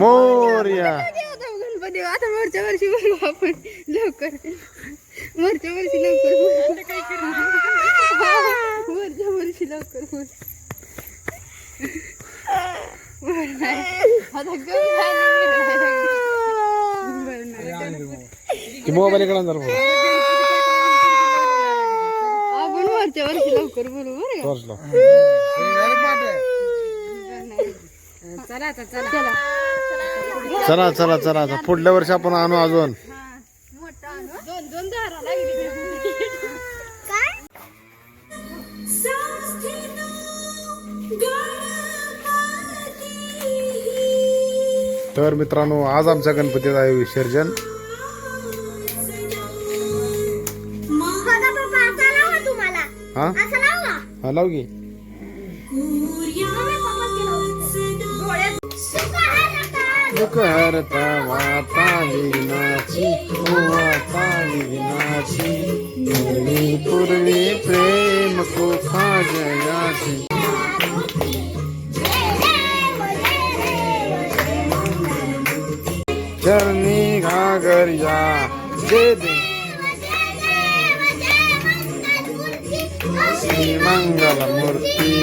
मोर्या. गणपती? आता वरच्या वर्षी बोलू आपण. लवकर. वरच्या वर्षी लवकर बोलू. वरच्या वर्षी लवकर बोल. मोबाईल इकडे. आपण वरच्या वर्षी लवकर बोलू बरं का? टॉर्चला. चला आता चला. चला. चला चला चला. आता पुढल्या वर्षी आपण आणू अजून. दोन दोन दारा लागली. तर मित्रांनो आज आमच्या गणपतीचं आहे विसर्जन. हा हा? लाव की दुःख हरता वाता विघ्नाची वाता विघ्नाची पूर्वी पूर्वी प्रेम को जयाची चरणी घागरिया दे. दे श्री मंगल मूर्ती.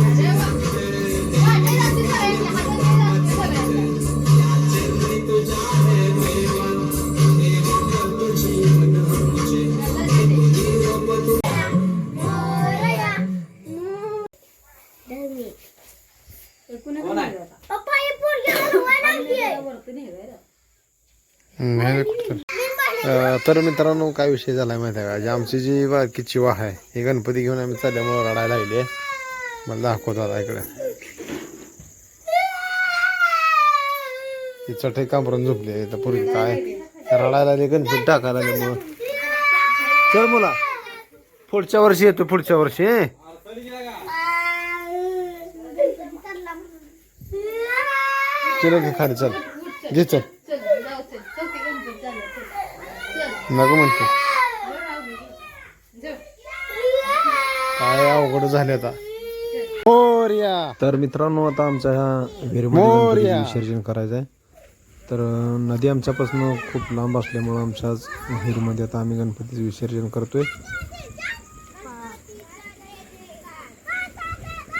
तर. मित्रांनो काय विषय झाला आहे माहिती आहे का? जी आमची जी बारकीची वाह आहे ही गणपती घेऊन आम्ही चालल्यामुळं रडायला लागली आहे. मला दाखवतात आता इकडे. ती चटई कांबरून झोपली आहे. तर पूर्वी काय? रडायला लागली गणपती टाकायला आल्यामुळं चल मुला. पुढच्या वर्षी येतो पुढच्या वर्षी हं? चल खाली? चल. घे चल चल जाऊ चल चौथी गणपती चालू चल नको म्हणतो. काय अवघड झाले आता. मोर्या. तर मित्रांनो आता आमच्या ह्या मोरया. विसर्जन करायचं आहे. तर नदी आमच्यापासून खूप लांब असल्यामुळं आमच्याच विहिरीमध्ये आता आम्ही गणपतीचं विसर्जन करतोय.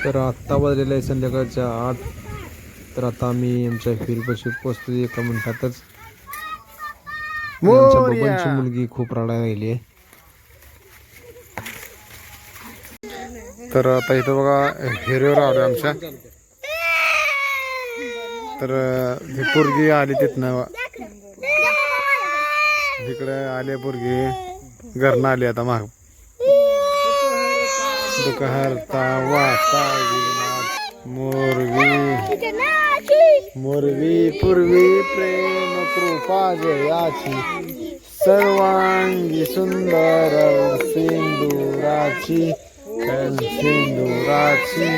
तर आत्ता वाजलेलं आहे संध्याकाळच्या आठ. तर आता आम्ही आमच्या विहिरीपाशी पोचतो एका मिनिटातच. आमच्या मुलगी खूप गेली आहे. तर आता इथं बघा हिरवर आलो आमच्या. तर ही पोरगी आली तिथनं. इकडे आले पोरगी. घरनं आली आता माग. दुःख हरता वाता विघ्नात मोरवी. मोरवी पूर्वी प्रेम कृपा जयाची. सर्वांगी सुंदर सिंदुराची. सिंदुराची.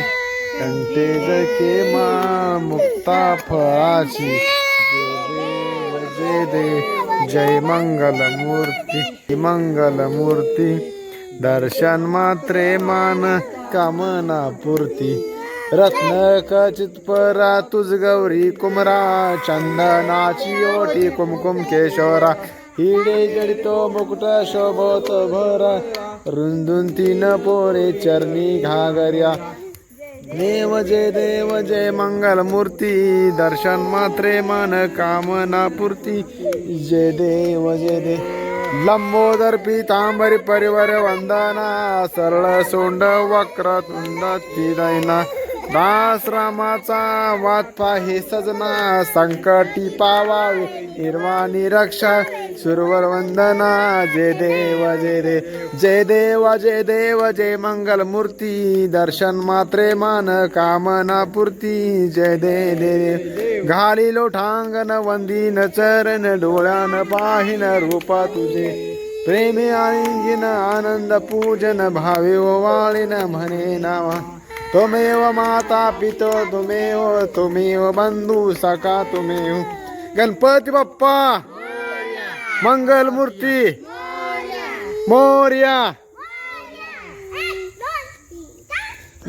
कंटे जके मा मुक्ता फळाची. जय दे जय मंगल मूर्ती मंगल मूर्ती. दर्शन मात्रे मान कामना पूर्ती. रत्न खचित परा तुझ गौरी कुमरा चंदनाची ओटी कुमकुम केशवरा हिडे जडितो मुकुट शोभत भरा रुंदून तीन पोरे चरणी घागर्या. देव जय देव जय मंगल मूर्ती दर्शन मात्रे मन कामना पूर्ती. जय देव जय देव लंबोदर पितांबरी परिवार वंदना सरळ सोंड वक्र तुंड दैना दास रामाचा वाट पाही सजना संकटी पावा निर्वाणी रक्षा सुरवर वंदना जय देव जय दे जय देव जय देव जय मंगल मूर्ती दर्शन मात्रे मान कामना पूर्ती जय दे दे घाली लोठांगन वंदीन चरण डोळ्यान पाहिन रूपा तुझे. प्रेमे आलिंगिन आनंद पूजन भावे वाळीन म्हणे नावा. तुमेव माता पितो तुमेव तुमेव बंधू सखा तुमेव गणपती बाप्पा मंगल मूर्ती मोर्या।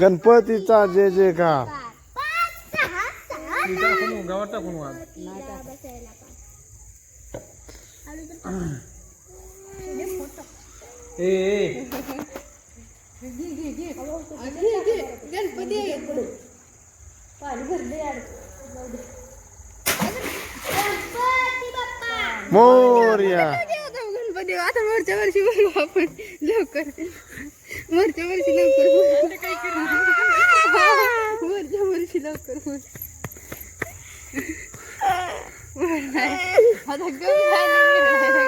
गणपतीचा जय का ए। मोर्या गणपती आता वरच्या वर्षी बोलू आपण लवकर वरच्या वर्षी लवकर बोलू. वरच्या वर्षी लवकर बोल आता गप झाली.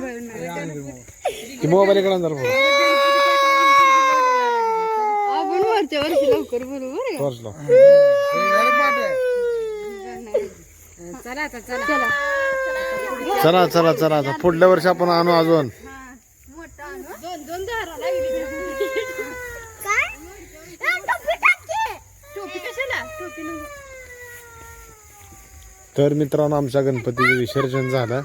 बरं नाही. ती मोबाईल इकडे वरच्या वर्षी लवकर बोलू बरं का? टॉर्च लाव. चला आता चला. चला. चला चला चला. आता पुढल्या वर्षी आपण आणू अजून. दोन दोन दारा लागली. टोपी कशाला? टोपी नको. तर मित्रांनो आमच्या गणपतीचे विसर्जन झालं.